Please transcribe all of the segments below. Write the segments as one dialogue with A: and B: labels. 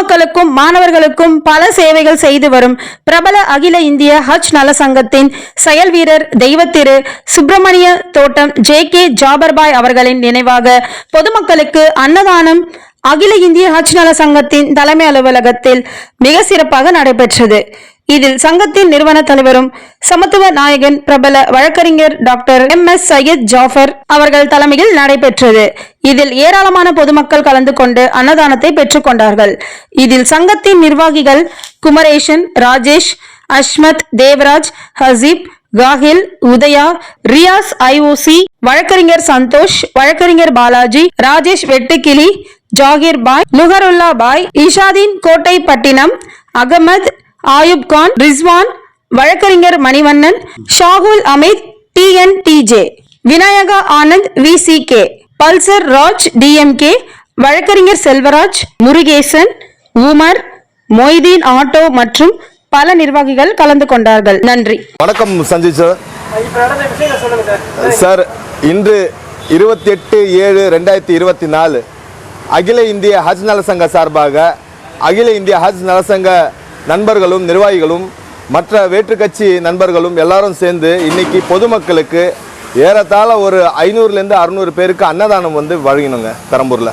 A: மக்களுக்கும் மாணவர்களுக்கும் பல சேவைகள் செய்து வரும் பிரபல அகில இந்திய ஹஜ் நல சங்கத்தின் செயல் வீரர் தெய்வத்திரு சுப்பிரமணிய தோட்டம் ஜே கே ஜாபர்பாய் அவர்களின் நினைவாக பொதுமக்களுக்கு அன்னதானம் அகில இந்திய ஹஜ் நல சங்கத்தின் தலைமை அலுவலகத்தில் மிக சிறப்பாக நடைபெற்றது. இதில் சங்கத்தின் நிறுவன தலைவரும் சமத்துவ நாயகன் பிரபல வழக்கறிஞர் doctor M S Syed Jafar அவர்கள் தலைமையில் நடைபெற்றது. இதில் ஏராளமான பொதுமக்கள் கலந்து கொண்டு அன்னதானத்தை பெற்றுக்கொண்டார்கள் இதில் சங்கத்தின் நிர்வாகிகள் குமரேஷன் ராஜேஷ் அஷ்மத் தேவராஜ் ஹசீப் காஹில் உதயா ரியாஸ் ஐஓசி வழக்கறிஞர் சந்தோஷ் வழக்கறிஞர் பாலாஜி ராஜேஷ் வெட்டுக்கிளி ஜாகிர் பாய் நுகருல்லா பாய் இஷாதீன் கோட்டைப்பட்டினம் அகமது ஆயுப் கான் ரிஸ்வான் வழக்கறிஞர் Manivannan Shahul Amit TNTJ Vinayaka Anand VCK Pulsar Raj DMK வழக்கறிஞர் செல்வராஜ் முருகேசன் உமர் மொய்தீன் ஆட்டோ மற்றும் பல நிர்வாகிகள் கலந்து கொண்டார்கள். நன்றி.
B: வணக்கம் சஞ்சய் சார்.
C: சார்
B: சார் இன்று இருபத்தி எட்டு ஏழு ரெண்டாயிரத்தி இருபத்தி நாலு அகில இந்திய ஹஜ் நலசங்க சார்பாக அகில இந்திய ஹஜ் நலசங்க நண்பர்களும் நிர்வாகிகளும் மற்ற வேற்றுக் கட்சி நண்பர்களும் எல்லாரும் சேர்ந்து இன்னைக்கு பொதுமக்களுக்கு ஏறத்தாழ ஒரு ஐநூறுலேருந்து அறுநூறு பேருக்கு அன்னதானம் வந்து வழங்கினோங்க பெரம்பூரில்.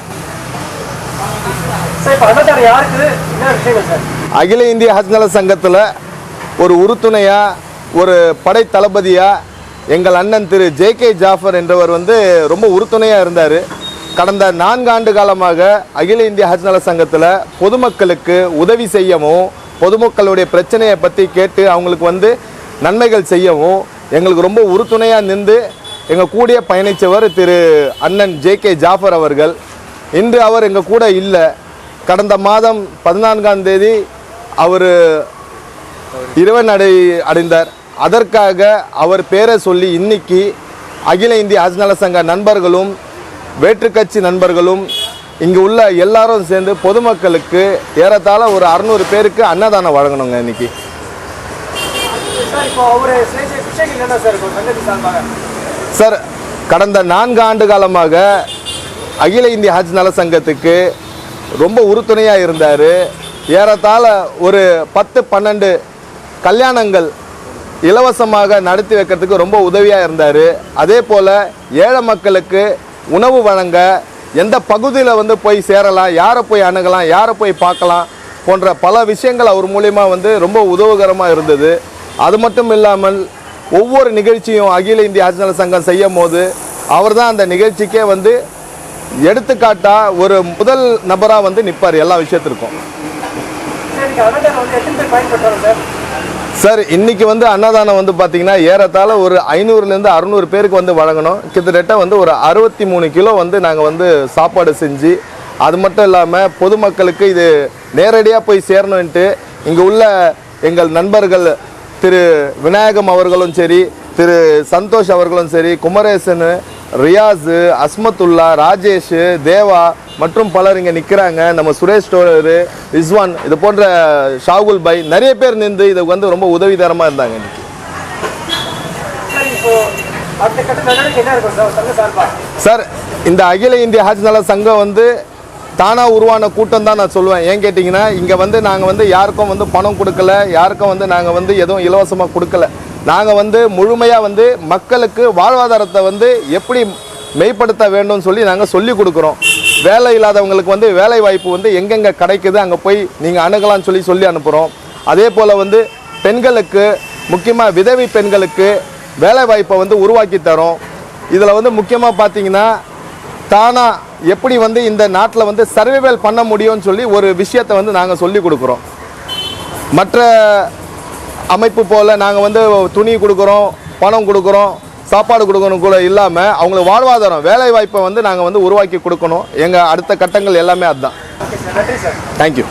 B: அகில இந்திய ஹஜ் நல சங்கத்தில் ஒரு உறுதுணையாக ஒரு படை தளபதியாக எங்கள் அண்ணன் திரு ஜே கே ஜாஃபர் என்றவர் வந்து ரொம்ப உறுதுணையாக இருந்தார். கடந்த நான்கு ஆண்டு காலமாக அகில இந்திய ஹஜ் நல சங்கத்தில் பொதுமக்களுக்கு உதவி செய்யவும் பொதுமக்களுடைய பிரச்சனையை பற்றி கேட்டு அவங்களுக்கு வந்து நன்மைகள் செய்யவும் எங்களுக்கு ரொம்ப உறுதுணையாக நின்று எங்கள் கூடிய பயணித்தவர் திரு அண்ணன் ஜே கே ஜாஃபர் அவர்கள். இன்று அவர் எங்கள் கூட இல்லை. கடந்த மாதம் பதினான்காம் தேதி அவர் இறைவன் அடை அடைந்தார். அதற்காக அவர் பேரை சொல்லி இன்னைக்கு அகில இந்திய அஜ்நல சங்க நண்பர்களும் வேற்றுக்கட்சி நண்பர்களும் இங்கு உள்ள எல்லாரும் சேர்ந்து பொதுமக்களுக்கு ஏறத்தாழ ஒரு அறநூறு பேருக்கு அன்னதானம் வழங்கணுங்க இன்னைக்கு.
C: சார்
B: கடந்த நான்கு ஆண்டு காலமாக அகில இந்திய ஹஜ் நல சங்கத்துக்கு ரொம்ப உறுதுணையாக இருந்தார். ஏறத்தாழ ஒரு பத்து பன்னெண்டு கல்யாணங்கள் இலவசமாக நடத்தி வைக்கிறதுக்கு ரொம்ப உதவியாக இருந்தார். அதே போல் ஏழை மக்களுக்கு உணவு வழங்க எந்த பகுதியில் வந்து போய் சேரலாம் யாரை போய் அணுகலாம் யாரை போய் பார்க்கலாம் போன்ற பல விஷயங்கள் அவர் மூலியமாக வந்து ரொம்ப உதவுகரமாக இருந்தது. அது மட்டும் இல்லாமல் ஒவ்வொரு நிகழ்ச்சியும் அகில இந்திய ஹஜ் சங்கம் செய்யும் போது அவர் தான் அந்த நிகழ்ச்சிக்கே வந்து எடுத்துக்காட்டாக ஒரு முதல் நபராக வந்து நிற்பார் எல்லா விஷயத்திற்கும்.
C: சார் இன்னைக்கு வந்து
B: அன்னதானம் வந்து பார்த்தீங்கன்னா ஏறத்தாழ ஒரு ஐநூறுலேருந்து அறுநூறு பேருக்கு வந்து வழங்கணும். கிட்டத்தட்ட வந்து ஒரு அறுபத்தி மூணு கிலோ வந்து நாங்கள் வந்து சாப்பாடு செஞ்சு அது மட்டும் இல்லாமல் பொதுமக்களுக்கு இது நேரடியாக போய் சேரணுன்ட்டு இங்கே உள்ள எங்கள் நண்பர்கள் திரு விநாயகம் அவர்களும் சரி திரு சந்தோஷ் அவர்களும் சரி குமரேசன் ரியாஸு அஸ்மத்துல்லா ராஜேஷ் தேவா மற்றும் பலர் இங்கே நிற்கிறாங்க நம்ம சுரேஷ் ஸ்டோரு ரிஸ்வான் இது போன்ற ஷாகுல் பாய் நிறைய பேர் நின்று இதுக்கு வந்து ரொம்ப உதவிகரமாக இருந்தாங்க
C: சார்
B: இந்த அகில இந்திய ஹஜ் நல சங்கம் வந்து தானாக உருவான கூட்டம் தான் நான் சொல்லுவேன். ஏன் கேட்டிங்கன்னா இங்கே வந்து நாங்கள் வந்து யாருக்கும் வந்து பணம் கொடுக்கல யாருக்கும் வந்து நாங்கள் வந்து எதுவும் இலவசமாக கொடுக்கல. நாங்கள் வந்து முழுமையாக வந்து மக்களுக்கு வாழ்வாதாரத்தை வந்து எப்படி மெய்ப்படுத்த வேண்டும்னு சொல்லி நாங்கள் சொல்லி கொடுக்குறோம். வேலை இல்லாதவங்களுக்கு வந்து வேலை வாய்ப்பு வந்து எங்கெங்கே கிடைக்குது அங்கே போய் நீங்கள் அணுகலாம்னு சொல்லி சொல்லி அனுப்புகிறோம் அதே போல் வந்து பெண்களுக்கு முக்கியமாக விதவை பெண்களுக்கு வேலை வாய்ப்பை வந்து உருவாக்கி தரோம். இதில் வந்து முக்கியமாக பார்த்தீங்கன்னா தானாக எப்படி வந்து இந்த நாட்டில் வந்து சர்வைவல் பண்ண முடியும்னு சொல்லி ஒரு விஷயத்தை வந்து நாங்கள் சொல்லி கொடுக்குறோம். மற்ற அமைப்பு போல் நாங்கள் வந்து துணி கொடுக்குறோம் பணம் கொடுக்குறோம் சாப்பாடு கொடுக்கணும் கூட இல்லாமல் அவங்களுக்கு வாழ்வாதாரம் வேலை வாய்ப்பை வந்து நாங்கள் வந்து உருவாக்கி கொடுக்கணும். எங்கள் அடுத்த கட்டங்கள் எல்லாமே அதுதான். தேங்க்யூ